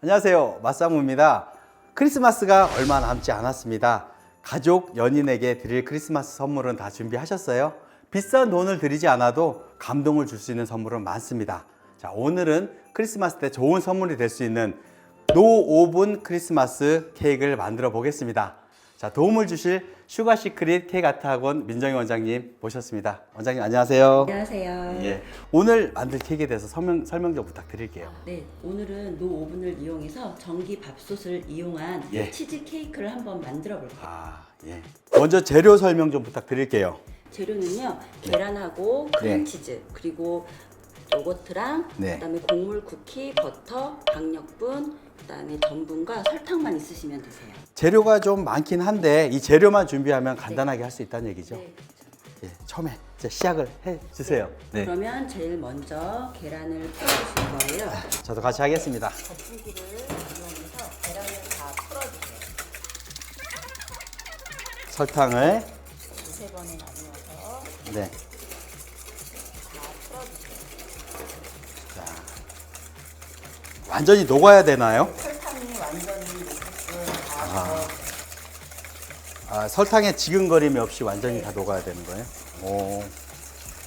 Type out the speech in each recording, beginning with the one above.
안녕하세요. 마사무입니다. 크리스마스가 얼마 남지 않았습니다. 가족, 연인에게 드릴 크리스마스 선물은 다 준비하셨어요? 비싼 돈을 들이지 않아도 감동을 줄 수 있는 선물은 많습니다. 자, 오늘은 크리스마스 때 좋은 선물이 될 수 있는 노 오븐 크리스마스 케이크를 만들어 보겠습니다. 자, 도움을 주실 슈가 시크릿 케이크 아트 학원 민정희 원장님 모셨습니다. 원장님 안녕하세요. 안녕하세요. 예. 오늘 만들 케이크에 대해서 설명, 설명 좀 부탁드릴게요. 네, 오늘은 노 오븐을 이용해서 전기 밥솥을 이용한 예. 치즈 케이크를 한번 만들어 볼게요. 아, 예. 먼저 재료 설명 좀 부탁드릴게요. 재료는요, 계란하고 네. 크림치즈, 그리고 요거트랑 네. 그다음에 곡물 쿠키, 버터, 박력분, 그다음에 전분과 설탕만 있으시면 되세요. 재료가 좀 많긴 한데 이 재료만 준비하면 간단하게 할 수 있다는 얘기죠. 네. 예, 처음에 이제 시작을 해 주세요. 네. 그러면 제일 먼저 계란을 풀어주실 거예요. 저도 같이 하겠습니다. 거품기를 이용해서 계란을 다 풀어주세요. 설탕을 두세 번에 나누어서 네. 다 풀어주세요. 완전히 녹아야 되나요? 설탕이 완전히 다 아. 아, 설탕에 지근거림이 없이 완전히 다 녹아야 되는 거예요. 오.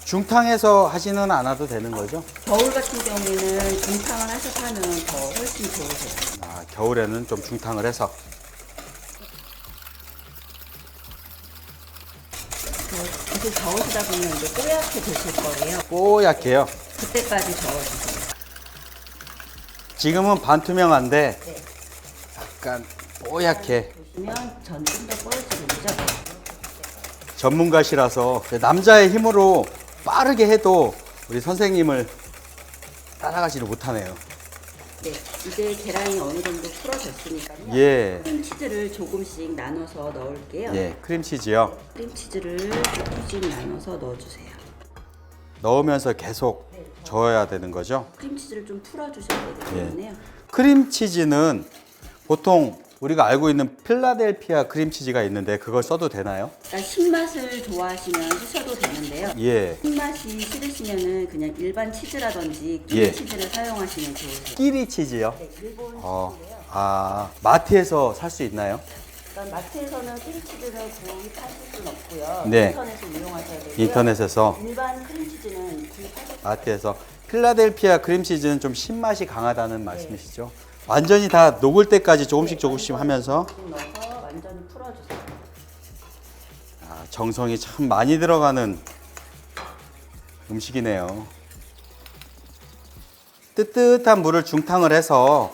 중탕에서 하지는 않아도 되는 거죠? 겨울 같은 경우에는 중탕을 하셔서 하면 더 훨씬 좋으세요. 아, 겨울에는 좀 중탕을 해서 그 계속 저으시다 보면 이제 뽀얗게 되실 거예요. 뽀얗게요. 그때까지 저어주세요. 지금은 반투명한데 네. 약간 뽀얗게 보시면 전좀더 뽀얘지겠죠? 전문가시라서 남자의 힘으로 빠르게 해도 우리 선생님을 따라가지를 못하네요. 네. 이제 계란이 어느 정도 풀어졌으니까요. 예, 크림치즈를 조금씩 나눠서 넣을게요. 예, 크림치즈요. 크림치즈를 조금씩 나눠서 넣어주세요. 넣으면서 계속 저어야 되는 거죠. 크림치즈를 좀 풀어주셔야 되기 때문에요. 크림치즈는 보통 우리가 알고 있는 필라델피아 크림치즈가 있는데 그걸 써도 되나요? 그러니까 신맛을 좋아하시면 쓰셔도 되는데요. 예, 신맛이 싫으시면은 그냥 일반 치즈라든지 예. 끼리 치즈를 사용하시면 좋으세요. 끼리 치즈요. 네, 일본 어, 치즈인데요. 아, 마트에서 살 수 있나요? 그러니까 마트에서는 끼리 치즈를 구입하실 수는 없고요. 네. 인터넷을 이용하셔야 되고요. 인터넷에서 일반 크림치즈는 구입하실 수 마트에서 필라델피아 크림치즈는 좀 신맛이 강하다는 말씀이시죠? 완전히 다 녹을 때까지 조금씩 조금씩 하면서 넣어서 완전히 풀어주세요. 아, 정성이 참 많이 들어가는 음식이네요. 뜨뜻한 물을 중탕을 해서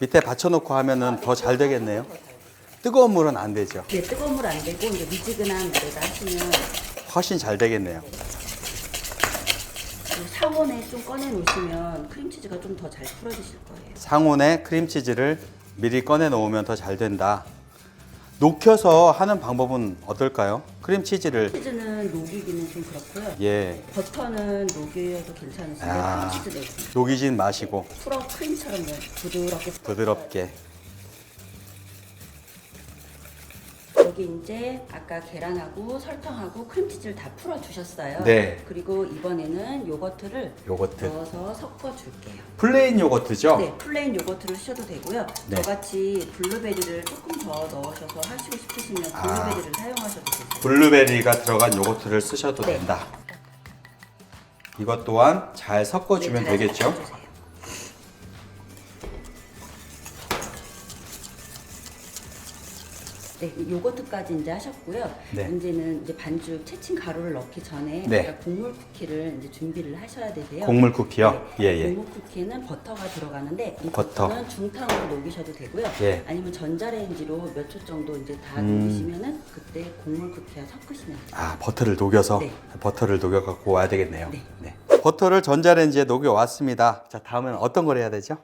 밑에 받쳐놓고 하면은 더 잘 되겠네요. 뜨거운 물은 안 되죠. 네, 뜨거운 물 안 되고 이제 미지근한 물에다 하시면 훨씬 잘 되겠네요. 그 상온에 좀 꺼내 놓으시면 크림치즈가 좀 더 잘 풀어지실 거예요. 상온에 크림치즈를 미리 꺼내 놓으면 더 잘 된다. 녹여서 하는 방법은 어떨까요? 크림치즈를 치즈는 녹이기는 좀 그렇고요. 예 버터는 녹여도 괜찮으신데 아. 크림치즈 내고 녹이진 마시고 풀어 크림처럼 부드럽게 부드럽게 여기 이제 아까 계란하고 설탕하고 크림치즈를 다 풀어 주셨어요. 네. 그리고 이번에는 요거트를 요거트 넣어서 섞어 줄게요. 플레인 요거트죠? 네, 플레인 요거트를 쓰셔도 되고요. 네. 저같이 블루베리를 조금 더 넣으셔서 하시고 싶으시면 아. 블루베리를 사용하셔도 되세요. 블루베리가 들어간 요거트를 쓰셔도 네. 된다. 이것 또한 잘 섞어주면 네, 잘 되겠죠? 섞어주세요. 네, 요거트까지 이제 하셨고요. 네. 이제는 이제 반죽 채친 가루를 넣기 전에 네. 아까 곡물 쿠키를 이제 준비를 하셔야 되세요. 곡물 쿠키요? 네, 예, 예. 곡물 쿠키는 버터가 들어가는데 이 버터. 버터는 중탕으로 녹이셔도 되고요. 예. 아니면 전자레인지로 몇 초 정도 이제 다 음. 녹이시면은 그때 곡물 쿠키와 섞으시면 돼요. 아 버터를 녹여서 네. 버터를 녹여 갖고 와야 되겠네요. 네. 네. 버터를 전자레인지에 녹여 왔습니다. 자 다음은 어떤 걸 해야 되죠?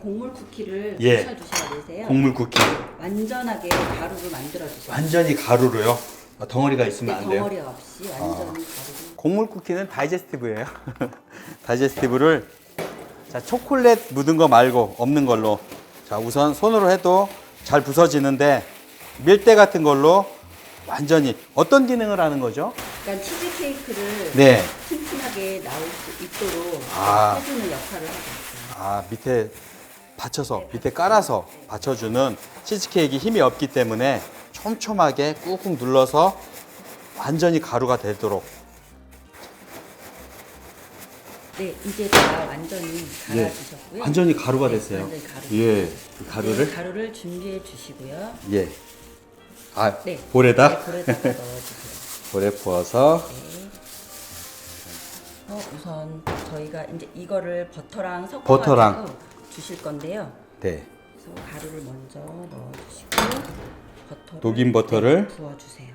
네, 곡물 쿠키를 예. 부셔주셔야 되세요. 곡물 쿠키. 완전하게 가루를 만들어 주세요. 완전히 가루로요. 어, 덩어리가 있으면 네, 안 돼요. 아. 덩어리 없이 완전히 가루로. 곡물 쿠키는 다이제스티브예요. 다이제스티브를 자 초콜릿 묻은 거 말고 없는 걸로 자 우선 손으로 해도 잘 부서지는데 밀대 같은 걸로 완전히 어떤 기능을 하는 거죠? 그러니까 치즈 케이크를 네. 튼튼하게 나올 수 있도록 아. 해주는 역할을 하고 있어요. 아 밑에 받쳐서 밑에 깔아서 받쳐주는 치즈케이크 힘이 없기 때문에 촘촘하게 꾹꾹 눌러서 완전히 가루가 되도록 네, 이제 다 완전히 예, 갈아주셨고요. 완전히 가루가 네, 됐어요. 완전히 가루. 예, 이 네, 가루를 가루를 준비해 주시고요. 예, 아 네. 볼에다 네, 볼에다가 넣어주세요. 볼에 부어서 네. 어, 우선 저희가 이제 이거를 버터랑 섞어가지고 버터랑. 주실 건데요. 네 그래서 가루를 먼저 넣어주시고 버터를 녹인 버터를 네, 부어주세요.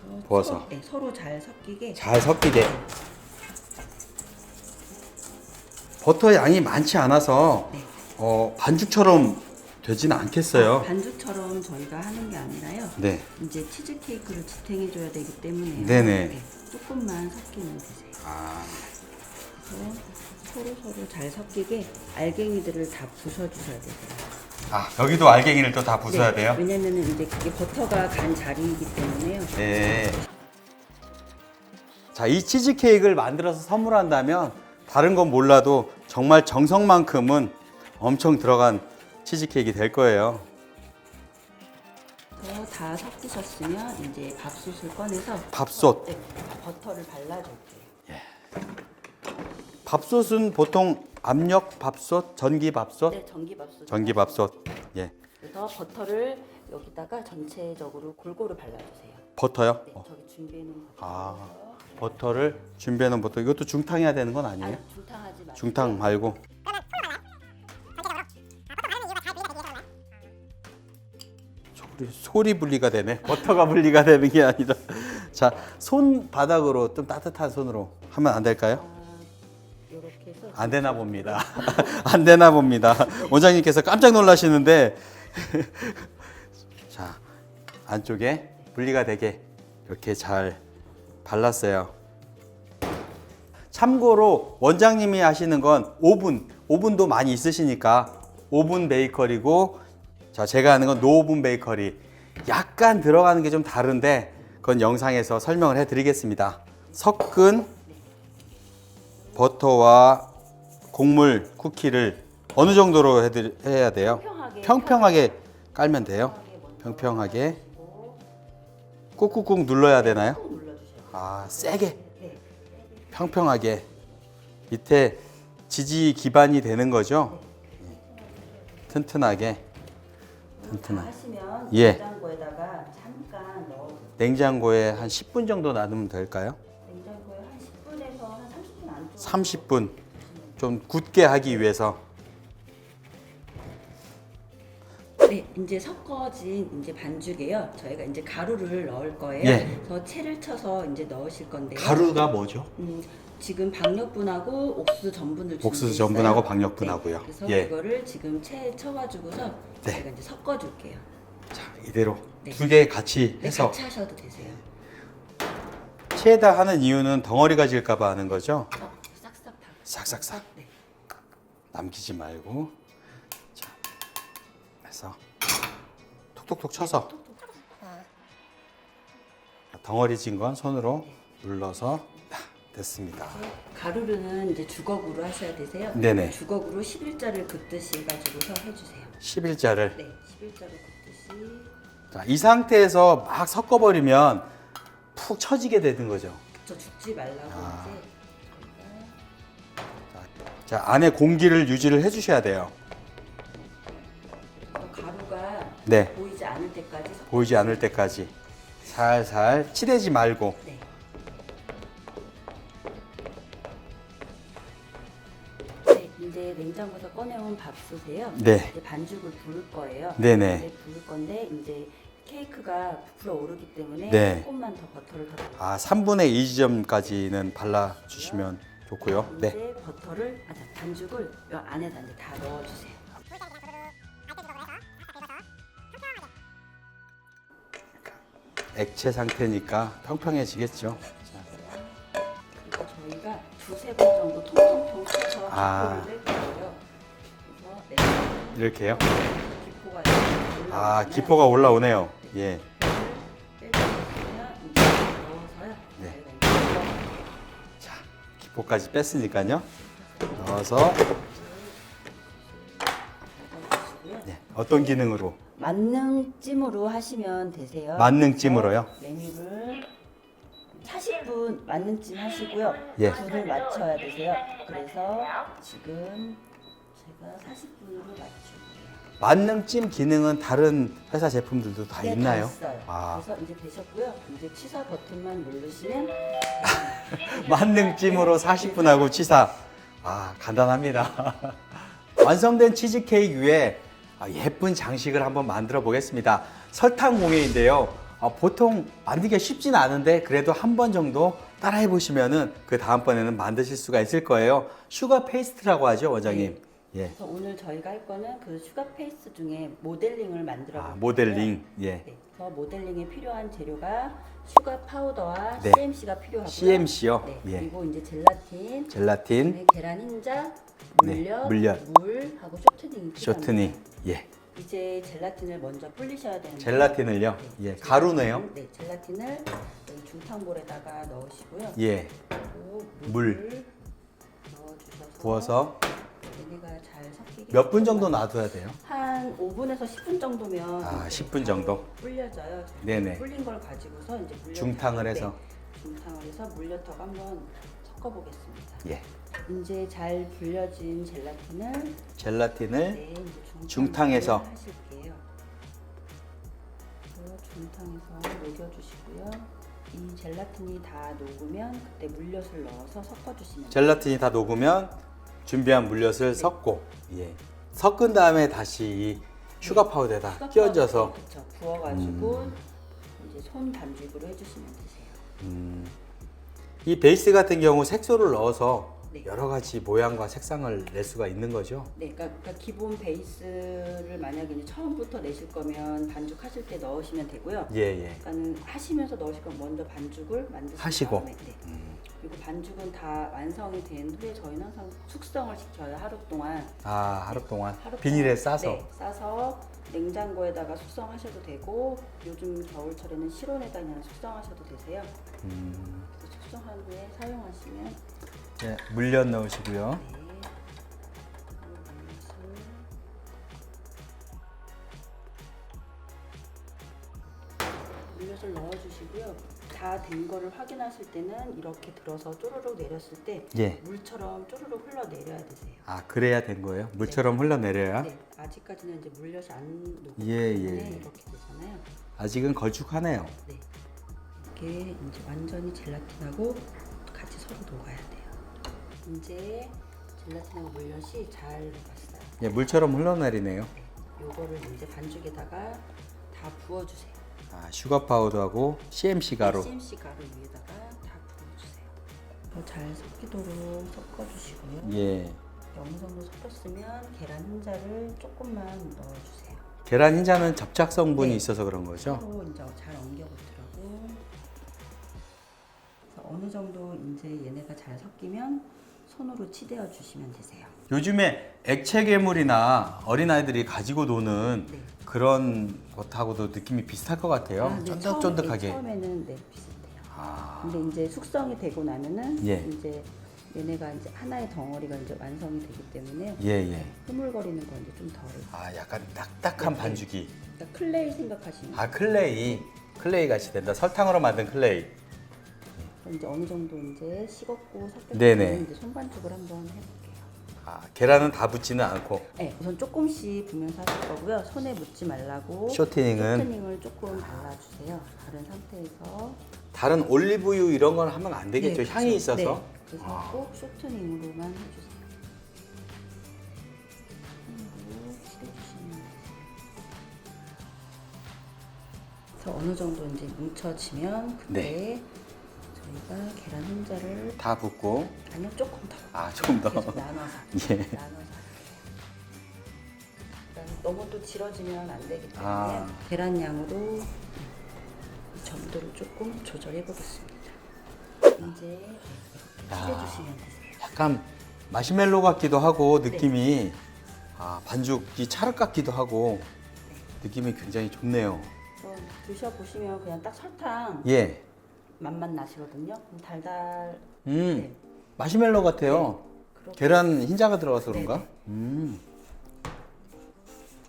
그래서 부어서. 서로, 네, 서로 잘 섞이게. 잘 섞이게 버터 양이 많지 않아서 네. 어, 반죽처럼 되지는 않겠어요. 반죽처럼 저희가 하는 게 아니라요. 네. 이제 치즈 케이크를 지탱해 줘야 되기 때문에 네네. 조금만 섞이면 되세요. 아, 서로 서로 잘 섞이게 알갱이들을 다 부숴주셔야 되세요. 아 여기도 알갱이를 또 다 부숴야 네, 돼요? 왜냐면은 이제 그게 버터가 간 자리이기 때문에요. 네. 자, 이 치즈 케이크를 만들어서 선물한다면 다른 건 몰라도 정말 정성만큼은 엄청 들어간 치즈 케이크 될 거예요. 그래서 다 섞으셨으면 이제 밥솥을 꺼내서 밥솥. 네, 버터를 발라줄게요. 밥솥은 보통 압력 밥솥, 전기 밥솥, 네, 전기밥솥. 전기 밥솥. 예. 그래서 버터를 여기다가 전체적으로 골고루 발라주세요. 버터요? 네, 어. 저기 준비해놓은 버터. 아, 버터를 준비해놓은 버터. 이것도 중탕해야 되는 건 아니에요? 아니, 중탕하지 마시고. 중탕 말고. 소리, 소리 분리가 되네. 버터가 분리가 되는 게 아니라. 자, 손 바닥으로 좀 따뜻한 손으로 하면 안 될까요? 안 되나 봅니다. 안 되나 봅니다. 원장님께서 깜짝 놀라시는데. 자, 안쪽에 분리가 되게 이렇게 잘 발랐어요. 참고로 원장님이 하시는 건 오븐, 오븐도 많이 있으시니까 오븐 베이커리고 자, 제가 하는 건 노오븐 베이커리. 약간 들어가는 게 좀 다른데 그건 영상에서 설명을 해 드리겠습니다. 섞은 버터와 곡물 쿠키를 어느 정도로 해드, 해야 돼요? 평평하게 평평하게 깔면 돼요. 평평하게 꾹꾹꾹 눌러야 되나요? 아 세게 네. 평평하게 밑에 지지 기반이 되는 거죠. 튼튼하게 다 튼튼하게 하시면 예. 냉장고에 한 10분 정도 놔두면 될까요? 30분 안쪽. 30분 좀 굳게 하기 위해서 네, 이제 섞어진 이제 반죽이에요. 저희가 이제 가루를 넣을 거예요. 예. 그래서 채를 쳐서 이제 넣으실 건데요. 가루가 뭐죠? 음, 지금 박력분하고 옥수수 전분을 옥수수 준비했어요. 전분하고 박력분하고요. 네, 그래서 예. 이거를 지금 채에 쳐가지고서 네. 제가 이제 섞어줄게요. 자 이대로 네. 두 개 같이 네, 해서 같이 하셔도 되세요. 채에다 하는 이유는 덩어리가 질까봐 하는 거죠. 어, 싹싹. 싹싹싹 네. 남기지 말고 자 해서 톡톡톡 쳐서 덩어리 진 건 손으로 눌러서 아, 됐습니다. 가루는 이제 주걱으로 하셔야 되세요. 네네. 주걱으로 11자를 긋듯이 해가지고서 해주세요. 11자를 네, 11자를 긋듯이. 자, 이 상태에서 막 섞어버리면 푹 처지게 되는 거죠. 저 죽지 말라고 아. 이제 자 안에 공기를 유지를 해주셔야 돼요. 저 가루가 네 보이지 않을 때까지 섞. 보이지 않을 때까지 살살 치대지 말고 네. 네, 이제 냉장고에서 꺼내온 밥솥에요. 네. 이제 반죽을 부을 거예요. 네네. 이제 부을 건데 이제 케이크가 부풀어 오르기 때문에 네. 조금만 더 버터를 더. 아 3분의 2 지점까지는 발라 주시면 좋고요. 네. 이제 버터를 아, 자, 반죽을 이 안에다 이제 다 넣어주세요. 액체 상태니까 평평해지겠죠. 그리고 저희가 두세 번 정도 통통통 쳐서 아. 기포를 뺄. 그래서 네, 이렇게요. 기포가 이렇게 아 올라오면 기포가 올라오네요. 예. 기포까지 뺐으니까요. 넣어서 네. 어떤 기능으로? 만능찜으로 하시면 되세요. 만능찜으로요? 메뉴를 40분 만능찜 하시고요. 예. 불을 맞춰야 되세요. 그래서 지금 제가 40분으로 맞출게요. 만능찜 기능은 다른 회사 제품들도 다 네, 다 있나요? 있어요. 아, 그래서 이제 되셨고요. 이제 취사 버튼만 누르시면 만능찜으로 40분 하고 취사. 아, 간단합니다. 완성된 치즈케이크 위에 아, 예쁜 장식을 한번 만들어 보겠습니다. 설탕 공예인데요. 아, 보통 만들기가 쉽진 않은데 그래도 한 번 정도 따라해 보시면은 그 다음번에는 만드실 수가 있을 거예요. 슈가 페이스트라고 하죠, 원장님. 예. 그래서 오늘 저희가 할 거는 그 슈가 페이스 중에 모델링을 만들어 아, 볼 모델링. 예. 네, 그래서 모델링에 필요한 재료가 슈가 파우더와 네. CMC가 필요하고요. CMC요? 네, 예. 그리고 이제 젤라틴, 젤라틴, 그다음에 계란 흰자, 네, 물엿, 물엿. 물하고 쇼트닝이 필요합니다. 쇼트니. 예. 이제 젤라틴을 먼저 불리셔야 되는데 젤라틴을요? 네, 예. 가루네요. 네, 젤라틴을 여기 중탕볼에다가 넣으시고요. 예. 그리고 물. 물을 넣어주셔서 부어서 얘네가 잘 섞이게 몇 분 정도 놔둬야 돼요? 한 5분에서 10분 정도면 아, 이제 10분 정도? 불려져요. 네네. 불린 걸 가지고서 이제 물엿 중탕을 해서. 네, 중탕을 해서 물엿하고 한번 섞어 보겠습니다. 예. 이제 잘 불려진 젤라틴을 젤라틴을 네, 이제 중탕에서. 하실게요. 그래서 중탕에서 녹여주시고요. 이 젤라틴이 다 녹으면 그때 물엿을 넣어서 섞어주시면. 젤라틴이 다 녹으면 준비한 물엿을 섞고 예. 섞은 다음에 다시 이 슈가 파우더에다 슈가 끼얹어서 그쵸. 부어가지고 이제 손 반죽으로 해주시면 되세요. 음, 이 베이스 같은 경우 색소를 넣어서 네. 여러 가지 모양과 색상을 낼 수가 있는 거죠. 네, 그러니까, 그러니까 기본 베이스를 만약에 이제 처음부터 내실 거면 반죽하실 때 넣으시면 되고요. 예, 예. 그러니까는 하시면서 넣으실 건 먼저 반죽을 하시고. 다음에 네. 그리고 반죽은 다 완성이 된 후에 저희는 항상 숙성을 시켜요 하루 동안 아, 하루 동안 하루 비닐에 동안, 싸서 네, 싸서 냉장고에다가 숙성하셔도 되고 요즘 겨울철에는 실온에다 그냥 숙성하셔도 되세요. 음, 그래서 숙성한 후에 사용하시면 예, 물엿 넣으시고요. 네. 물엿을 넣어주시고요. 다 된 거를 확인하실 때는 이렇게 들어서 쪼르륵 내렸을 때 예. 물처럼 쪼르륵 흘러내려야 되세요. 아, 그래야 된 거예요. 물처럼 흘러내려야. 네, 아직까지는 이제 물엿이 안 녹기 예, 때문에 예. 이렇게 되잖아요. 아직은 걸쭉하네요. 네, 이게 이제 완전히 젤라틴하고 같이 서로 녹아야 돼요. 이제 젤라틴하고 물엿이 잘 녹았어요. 예, 물처럼 흘러내리네요. 네, 요거를 이제 반죽에다가 다 부어주세요. 아, 슈가 파우더하고 CMC 가루. CMC 가루 위에다가 다 부어주세요. 잘 섞이도록 섞어주시고요. 예. 어느 정도 섞였으면 계란 흰자를 조금만 넣어주세요. 계란 흰자는 접착 성분이 네. 있어서 그런 거죠. 서로 이제 잘 엉겨붙으라고. 그래서 어느 정도 이제 얘네가 잘 섞이면 손으로 치대어 주시면 되세요. 요즘에 액체 괴물이나 어린아이들이 가지고 노는 네. 그런 것하고도 느낌이 비슷할 것 같아요. 아, 네, 쫀득쫀득하게. 처음, 네, 처음에는 네 비슷해요. 아, 근데 이제 숙성이 되고 나면은 예. 이제 얘네가 이제 하나의 덩어리가 이제 완성이 되기 때문에 예, 예. 흐물거리는 건 이제 좀 덜. 아, 약간 딱딱한 네, 반죽이. 그러니까 클레이 생각하시면 아, 클레이. 클레이 같이 된다. 설탕으로 만든 클레이. 이제 어느 정도 이제 식었고. 때는 이제 손반죽을 한번 해볼게요. 아, 계란은 다 붙지는 않고. 네, 우선 조금씩 부면서 하실 거고요. 손에 묻지 말라고 쇼트닝은 쇼트닝을 조금 발라주세요. 바른 상태에서 다른 올리브유 이런 건 하면 안 되겠죠. 네, 향이 그렇죠. 있어서. 네, 그래서 아. 꼭 쇼트닝으로만 해주세요. 손으로 칠해주시면 돼요. 그래서 어느 정도 이제 뭉쳐지면 그때 네. 저희가 계란 흰자를 다 붓고. 아니요 조금 더 아, 조금 더. 계속 나눠서 예. 나눠서 그다음에 너무 또 질어지면 안 되기 때문에 아. 계란 양으로 점도를 조금 조절해 보겠습니다. 이제 이렇게 야. 칠해주시면 되세요. 약간 마시멜로 같기도 하고 느낌이 아, 반죽이 찰흙 같기도 하고 느낌이 굉장히 좋네요. 그래서 드셔 보시면 그냥 딱 설탕 예. 맛만 나시거든요. 그럼 달달 음. 네. 마시멜로 같아요. 그렇게 계란 흰자가 들어가서 그런가? 네네. 음.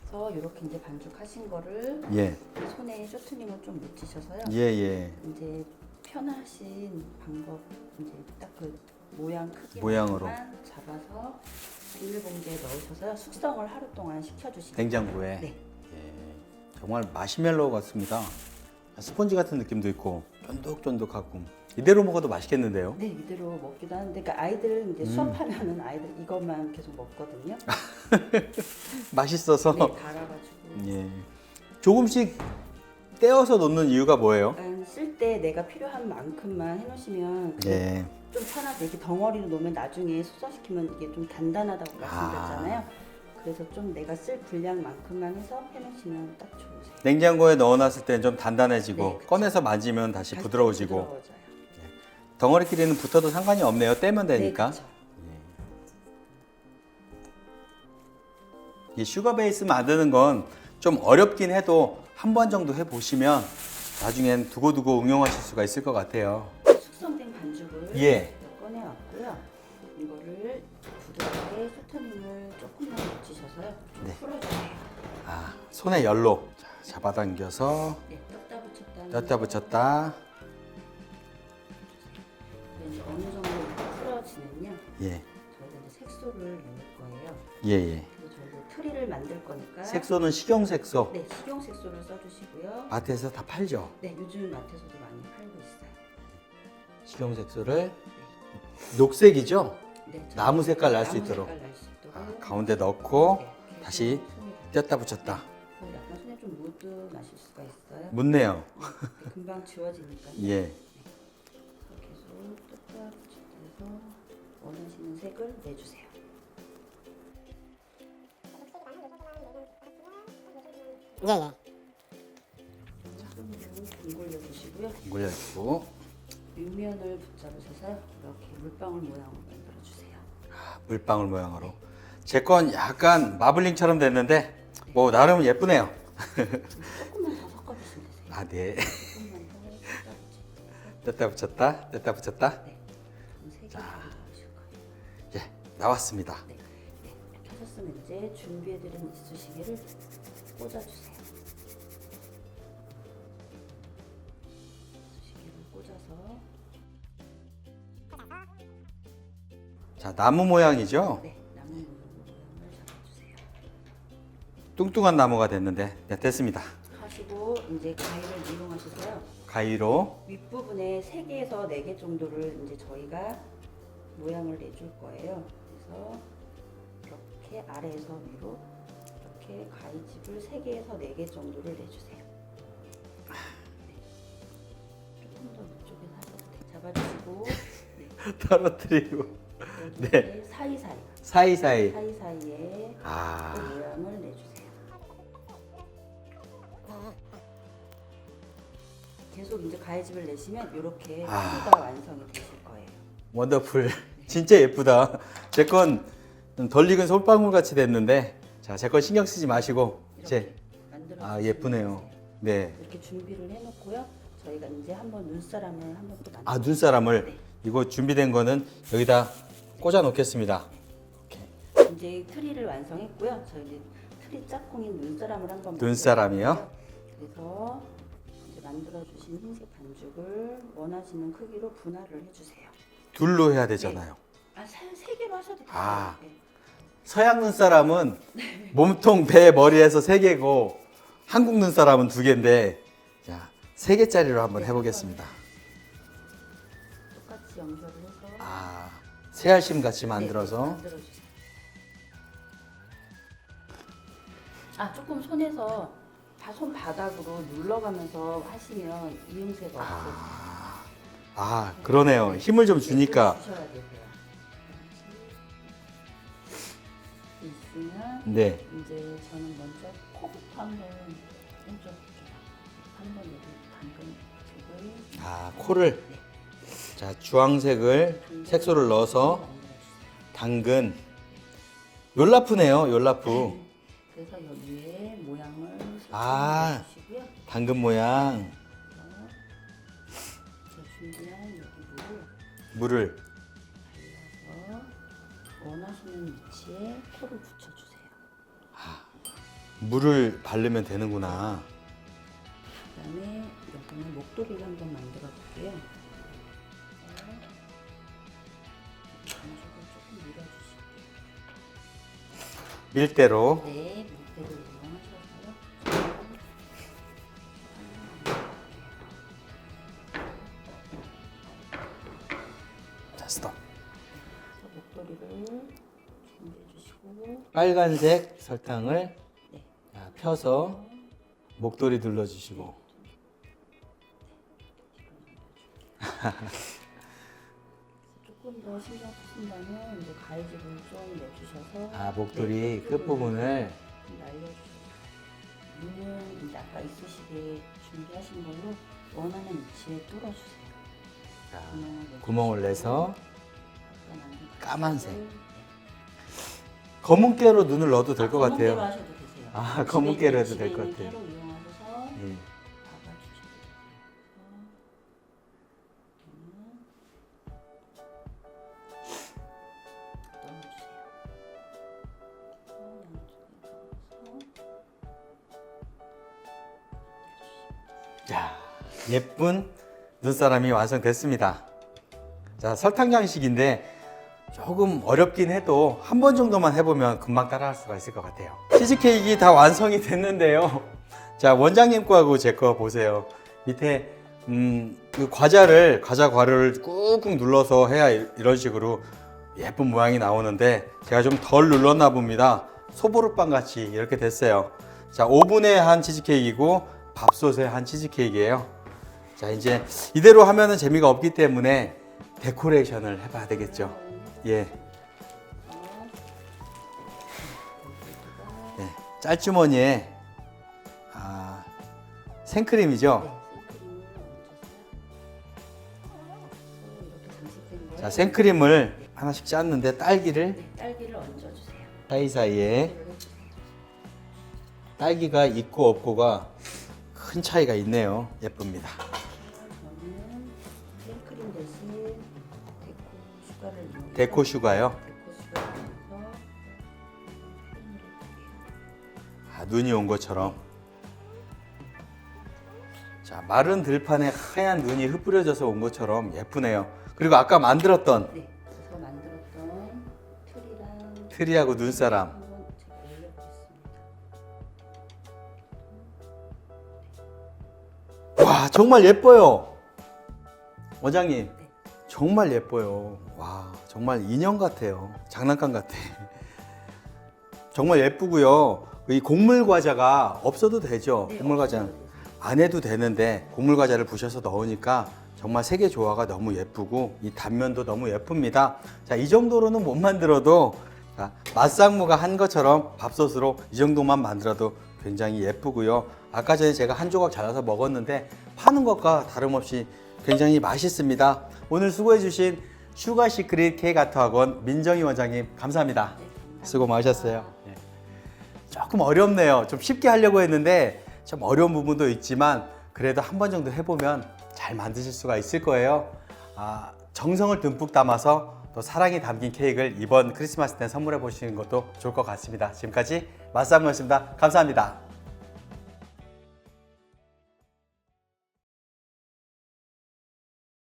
그래서 이렇게 이제 반죽하신 거를 예. 손에 쇼트닝을 좀 묻히셔서요. 예, 예. 이제 편하신 방법 이제 딱 그 모양 크기 모양으로. 잡아서 비닐봉지에 넣으셔서요. 숙성을 하루 동안 시켜주시면 냉장고에. 네. 예. 정말 마시멜로우 같습니다. 스펀지 같은 느낌도 있고 쫀득쫀득하고 이대로 먹어도 맛있겠는데요? 네, 이대로 먹기도 하는데, 그러니까 아이들 이제 음. 수업하려는 아이들 이것만 계속 먹거든요. 맛있어서 네, 갈아가지고. 예. 조금씩 떼어서 놓는 이유가 뭐예요? 쓸때 내가 필요한 만큼만 해놓으시면 예. 좀 편하죠. 이렇게 덩어리로 놓으면 나중에 숙성시키면 이게 좀 단단하다고 말씀드렸잖아요. 그래서 좀 내가 쓸 분량만큼만 해서 해놓으시면 딱 좋으세요. 냉장고에 넣어놨을 때는 좀 단단해지고 네, 그쵸. 꺼내서 만지면 다시 다시 부드러워지고 부드러워져요. 덩어리끼리는 붙어도 상관이 없네요. 떼면 되니까. 네, 그쵸. 이 슈가 베이스 만드는 건 좀 어렵긴 해도 한 번 정도 해보시면 나중엔 두고두고 응용하실 수가 있을 것 같아요. 숙성된 반죽을 예. 손에 열로 자, 잡아당겨서 네, 떴다 붙였다. 떴다 붙였다. 이제 어느 정도 풀어지면요. 예, 저희가 이제 색소를 넣을 거예요. 예, 예. 저희가 트리를 만들 거니까. 색소는 식용 색소. 네, 식용 색소를 써주시고요. 마트에서 다 팔죠. 네, 요즘 마트에서도 많이 팔고 있어요. 식용 색소를 녹색이죠. 네, 저- 나무 색깔 날 수 나무 있도록. 색깔 날수 있도록. 아, 가운데 넣고 네, 이렇게 다시 뗐다 붙였다. 묻어 나실 수가 있어요. 묻네요. 네, 금방 지워지니까요. 예. 계속 뜯다 붙여서 원하시는 색을 내주세요. 예, 예. 손으로 둥글려 주시고요. 올려주고 윗면을 붙잡으셔서 이렇게 물방울 모양으로 만들어 주세요. 물방울 모양으로. 제 건 약간 마블링처럼 됐는데 뭐 나름 예쁘네요. 조금만 더 섞어주시면 되세요. 아, 네. 조금만 더. 뗐다 붙였다. 뗐다 붙였다. 네. 그럼 자. 예. 나왔습니다. 네. 네. 이제 준비해드린 이쑤시개를 꽂아주세요. 이쑤시개를 꽂아서 자, 나무 모양이죠? 네 뚱뚱한 나무가 됐는데 네, 됐습니다. 하시고 이제 가위를 이용하셔서요. 가위로 윗부분에 3개에서 4개 정도를 이제 저희가 모양을 내줄 거예요. 그래서 이렇게 아래에서 위로 이렇게 가위집을 3개에서 4개 정도를 내주세요. 네. 조금 더 위쪽에 돼요. 잡아주시고 네. 떨어뜨리고 네. 사이사이 사이사이. 사이사이에 그 아, 모양을 내주세요. 계속 이제 가위집을 내시면 이렇게 아. 피가 완성이 되실 거예요. 원더풀. 진짜 예쁘다. 제 건 덜 익은 솔방울 같이 됐는데 자, 제 건 신경 쓰지 마시고 제 이렇게 만들어 아, 예쁘네요. 네. 이렇게 준비를 해놓고요. 저희가 이제 한번 눈사람을 한번 또 만들어. 아, 눈사람을 네. 이거 준비된 거는 여기다 꽂아 놓겠습니다. 이제 트리를 완성했고요. 저희 이제 트리 짝꿍인 눈사람을 한번 눈사람이요? 만들어 볼게요. 그래서 이제 만들어 주신 흰색 반죽을 원하시는 크기로 분할을 해주세요. 둘로 해야 되잖아요. 아, 세, 세 개로 하셔도 돼요. 아. 네. 서양 눈사람은 몸통, 배, 머리에서 세 개고 한국 눈사람은 두 개인데 자, 세 개짜리로 한번 해보겠습니다. 똑같이 염소를 해서 아, 새알심 같이 네, 만들어서 만들어주세요. 아 조금 손에서 바- 손 바닥으로 눌러가면서 하시면 이음새가 없어요. 아, 그러네요. 힘을 좀 주니까 주셔야. 있으면 네. 이제 저는 먼저 코부터 한번 해줘볼게요. 한번 여기 당근색을 아, 코를 네. 자, 주황색을 당근 색소를 넣어서 만들어주세요. 당근 욜라프네요. 욜라프. 그래서 여기에 모양을 아. 해주시고요. 당근 모양 제가 준비한 여기 물을 물을 발라서 원하시는 위치에 코를 붙여주세요. 물을 바르면 되는구나. 그다음에 이번엔 목도리를 한번 만들어 볼게요. 조금 밀어주실게요. 밀대로 네, 빨간색 설탕을 네. 자, 펴서 목도리 둘러주시고. 조금 더 신경 쓰신다면 이제 가위집을 좀 내주셔서 아, 목도리 네, 끝부분을 좀 날려주세요. 눈은 이제 아까 있으시게 준비하신 걸로 원하는 위치에 뚫어주세요. 자, 구멍을 내서 까만색. 가위를, 네. 검은 깨로 눈을 넣어도 될 것 검은 깨로 같아요. 하셔도 되세요. 아, 집에 검은 깨로 있는- 해도 될것 같아요. 깨로 이용하셔서 예. 자, 예쁜 눈사람이 완성됐습니다. 자, 설탕 양식인데 조금 어렵긴 해도 한 번 정도만 해보면 금방 따라할 수가 있을 것 같아요. 치즈케이크 다 완성이 됐는데요. 자, 원장님 거하고 제 거 보세요. 밑에 음, 그 과자를 과자 괄호를 꾹꾹 눌러서 해야 이- 이런 식으로 예쁜 모양이 나오는데 제가 좀 덜 눌렀나 봅니다. 소보루빵 같이 이렇게 됐어요. 자, 오븐에 한 치즈케이크이고 밥솥에 한 치즈케이크예요. 자, 이제 이대로 하면은 재미가 없기 때문에 데코레이션을 해봐야 되겠죠. 예. 네, 짤주머니에 아, 생크림이죠. 자, 생크림을 하나씩 짰는데 딸기를 네, 딸기를 얹어주세요. 사이사이에 딸기가 있고 없고가 큰 차이가 있네요. 예쁩니다. 슈가를 데코 슈가요. 데코 슈가를 이용해서 아, 눈이 온 것처럼. 자, 마른 들판에 하얀 눈이 흩뿌려져서 온 것처럼 예쁘네요. 그리고 아까 만들었던 네, 그래서 만들었던 틀이랑 트리하고 눈사람. 한번 제가 올려보겠습니다. 와, 정말 예뻐요. 원장님, 네. 정말 예뻐요. 와, 정말 인형 같아요. 장난감 같아. 정말 예쁘고요. 이 곡물 과자가 없어도 되죠. 네, 곡물 과자는. 안 해도 되는데 곡물 과자를 부셔서 넣으니까 정말 색의 조화가 너무 예쁘고 이 단면도 너무 예쁩니다. 자, 이 정도로는 못 만들어도 자, 맛상무가 한 것처럼 밥솥으로 이 정도만 만들어도 굉장히 예쁘고요. 아까 전에 제가 한 조각 잘라서 먹었는데 파는 것과 다름없이 굉장히 맛있습니다. 오늘 수고해 주신 슈가 시크릿 아트 학원 민정희 원장님 감사합니다. 수고 많으셨어요. 예. 조금 어렵네요. 좀 쉽게 하려고 했는데 좀 어려운 부분도 있지만 그래도 한 번 정도 해보면 잘 만드실 수가 있을 거예요. 아, 정성을 듬뿍 담아서 또 사랑이 담긴 케이크를 이번 크리스마스 때 선물해 보시는 것도 좋을 것 같습니다. 지금까지 마스아무였습니다. 감사합니다.